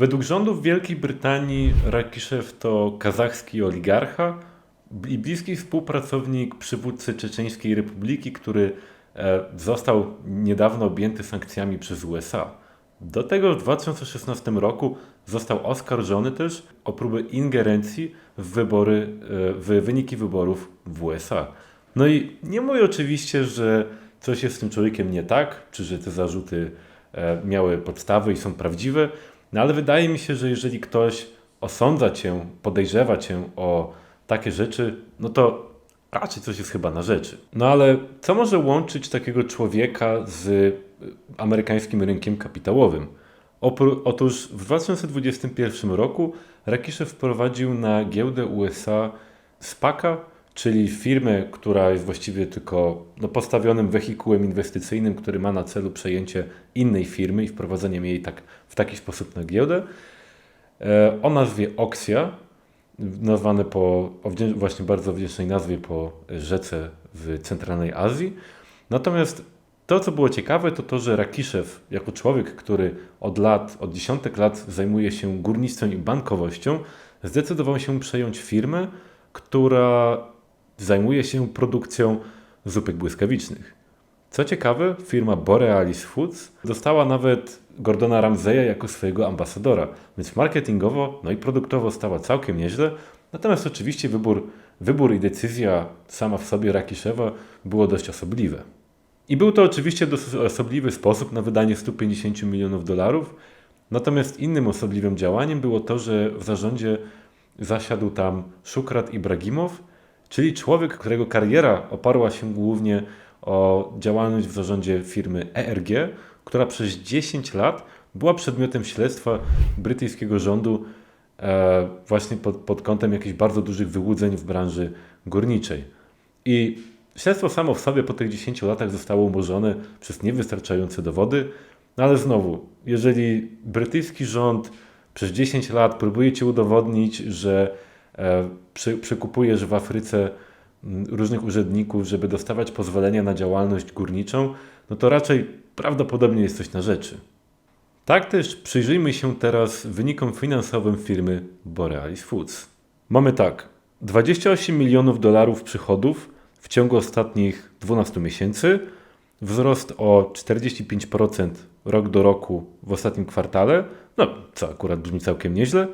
Według rządów Wielkiej Brytanii Rakiszew to kazachski oligarcha i bliski współpracownik przywódcy Czeczeńskiej Republiki, który e, został niedawno objęty sankcjami przez USA. Do tego w 2016 roku został oskarżony też o próbę ingerencji w wybory, e, w wyniki wyborów w USA. No i nie mówię oczywiście, że coś jest z tym człowiekiem nie tak, czy że te zarzuty e, miały podstawy i są prawdziwe, no ale wydaje mi się, że jeżeli ktoś osądza cię, podejrzewa cię o takie rzeczy, no to raczej coś jest chyba na rzeczy. No ale co może łączyć takiego człowieka z y, amerykańskim rynkiem kapitałowym? Otóż w 2021 roku Rakiszew wprowadził na giełdę USA SPACA, czyli firmę, która jest właściwie tylko no, postawionym wehikułem inwestycyjnym, który ma na celu przejęcie innej firmy i wprowadzenie jej tak, w taki sposób na giełdę. E, o nazwie Oxia, nazwane po właśnie bardzo wdzięcznej nazwie po rzece w centralnej Azji. Natomiast to, co było ciekawe, to to, że Rakiszew, jako człowiek, który od lat, od dziesiątek lat zajmuje się górnictwem i bankowością, zdecydował się przejąć firmę, która zajmuje się produkcją zupek błyskawicznych. Co ciekawe, firma Borealis Foods dostała nawet Gordona Ramseya jako swojego ambasadora, więc marketingowo, no i produktowo stała całkiem nieźle. Natomiast oczywiście wybór, wybór i decyzja sama w sobie Rakiszewa było dość osobliwe. I był to oczywiście dosyć osobliwy sposób na wydanie 150 milionów dolarów. Natomiast innym osobliwym działaniem było to, że w zarządzie zasiadł tam Szukrat Ibragimow, czyli człowiek, którego kariera oparła się głównie o działalność w zarządzie firmy ERG, która przez 10 lat była przedmiotem śledztwa brytyjskiego rządu e, właśnie pod, pod kątem jakichś bardzo dużych wyłudzeń w branży górniczej. I śledztwo samo w sobie po tych 10 latach zostało umorzone przez niewystarczające dowody, no ale znowu, jeżeli brytyjski rząd przez 10 lat próbuje ci udowodnić, że przy, przekupujesz w Afryce różnych urzędników, żeby dostawać pozwolenia na działalność górniczą, no to raczej prawdopodobnie jest coś na rzeczy. Tak też przyjrzyjmy się teraz wynikom finansowym firmy Borealis Foods. Mamy tak, 28 milionów dolarów przychodów w ciągu ostatnich 12 miesięcy, wzrost o 45% rok do roku w ostatnim kwartale, no co akurat brzmi całkiem nieźle,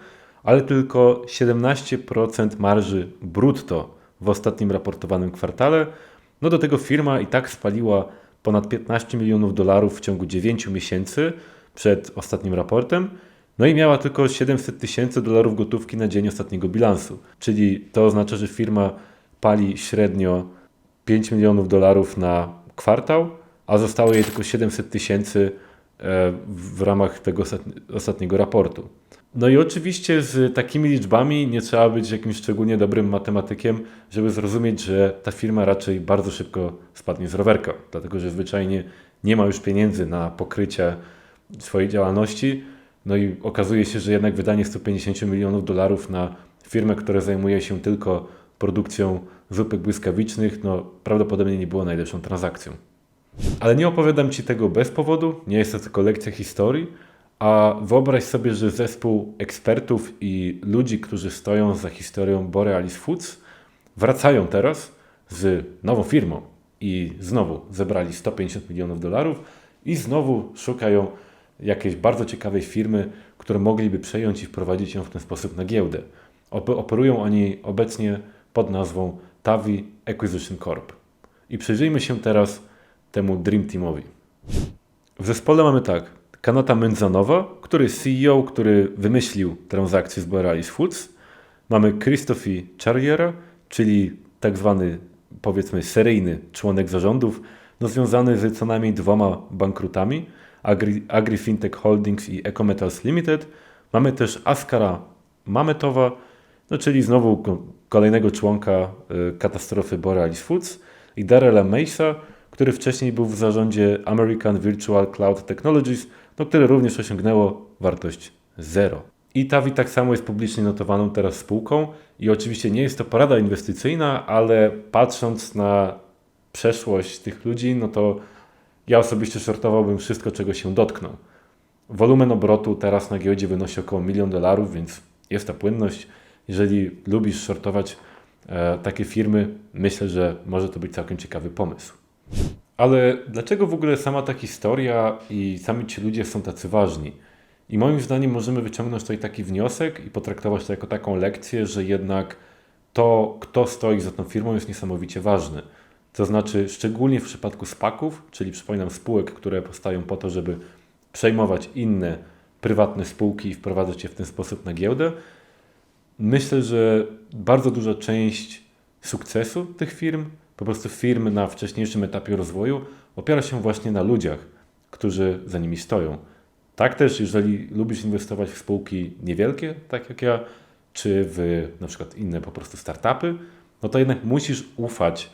ale tylko 17% marży brutto w ostatnim raportowanym kwartale. No do tego firma i tak spaliła ponad 15 milionów dolarów w ciągu 9 miesięcy przed ostatnim raportem. No i miała tylko 700 tysięcy dolarów gotówki na dzień ostatniego bilansu. Czyli to oznacza, że firma pali średnio 5 milionów dolarów na kwartał, a zostało jej tylko 700 tysięcy w ramach tego ostatniego raportu. No i oczywiście z takimi liczbami nie trzeba być jakimś szczególnie dobrym matematykiem, żeby zrozumieć, że ta firma raczej bardzo szybko spadnie z rowerka, dlatego że zwyczajnie nie ma już pieniędzy na pokrycie swojej działalności. No i okazuje się, że jednak wydanie 150 milionów dolarów na firmę, która zajmuje się tylko produkcją zupek błyskawicznych, no prawdopodobnie nie było najlepszą transakcją. Ale nie opowiadam Ci tego bez powodu, nie jest to tylko lekcja historii, a wyobraź sobie, że zespół ekspertów i ludzi, którzy stoją za historią Borealis Foods, wracają teraz z nową firmą i znowu zebrali 150 milionów dolarów i znowu szukają jakiejś bardzo ciekawej firmy, które mogliby przejąć i wprowadzić ją w ten sposób na giełdę. Operują oni obecnie pod nazwą Tavi Acquisition Corp. I przyjrzyjmy się teraz temu Dream Teamowi. W zespole mamy tak. Kanata Menzanowa, który CEO, który wymyślił transakcję z Borealis Foods. Mamy Christophe Charriera, czyli tak zwany powiedzmy seryjny członek zarządów, no związany z co najmniej dwoma bankrutami, Agri, Agri Fintech Holdings i Ecometals Limited. Mamy też Askara Mametowa, no czyli znowu kolejnego członka y, katastrofy Borealis Foods i Darrella Mesa, który wcześniej był w zarządzie American Virtual Cloud Technologies, no, które również osiągnęło wartość zero. I Tavi tak samo jest publicznie notowaną teraz spółką i oczywiście nie jest to porada inwestycyjna, ale patrząc na przeszłość tych ludzi, no to ja osobiście shortowałbym wszystko, czego się dotkną. Wolumen obrotu teraz na giełdzie wynosi około milion dolarów, więc jest ta płynność. Jeżeli lubisz shortować e, takie firmy, myślę, że może to być całkiem ciekawy pomysł. Ale dlaczego w ogóle sama ta historia i sami ci ludzie są tacy ważni? I moim zdaniem możemy wyciągnąć tutaj taki wniosek i potraktować to jako taką lekcję, że jednak to, kto stoi za tą firmą, jest niesamowicie ważny. To znaczy, szczególnie w przypadku spaków, czyli przypominam spółek, które powstają po to, żeby przejmować inne prywatne spółki i wprowadzać je w ten sposób na giełdę, myślę, że bardzo duża część sukcesu tych firm, po prostu firm na wcześniejszym etapie rozwoju, opiera się właśnie na ludziach, którzy za nimi stoją. Tak też, jeżeli lubisz inwestować w spółki niewielkie, tak jak ja, czy w na przykład inne po prostu startupy, no to jednak musisz ufać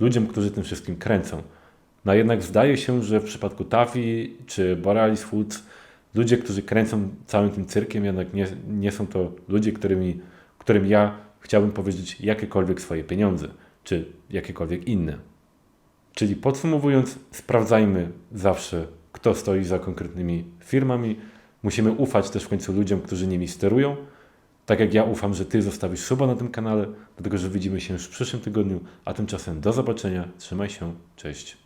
ludziom, którzy tym wszystkim kręcą. No jednak zdaje się, że w przypadku Tafi czy Borealis Foods ludzie, którzy kręcą całym tym cyrkiem, jednak nie, nie są to ludzie, którymi, którym ja chciałbym powiedzieć jakiekolwiek swoje pieniądze, czy jakiekolwiek inne. Czyli podsumowując, sprawdzajmy zawsze, kto stoi za konkretnymi firmami. Musimy ufać też w końcu ludziom, którzy nimi sterują. Tak jak ja ufam, że Ty zostawisz suba na tym kanale, dlatego że widzimy się już w przyszłym tygodniu, a tymczasem do zobaczenia, trzymaj się, cześć.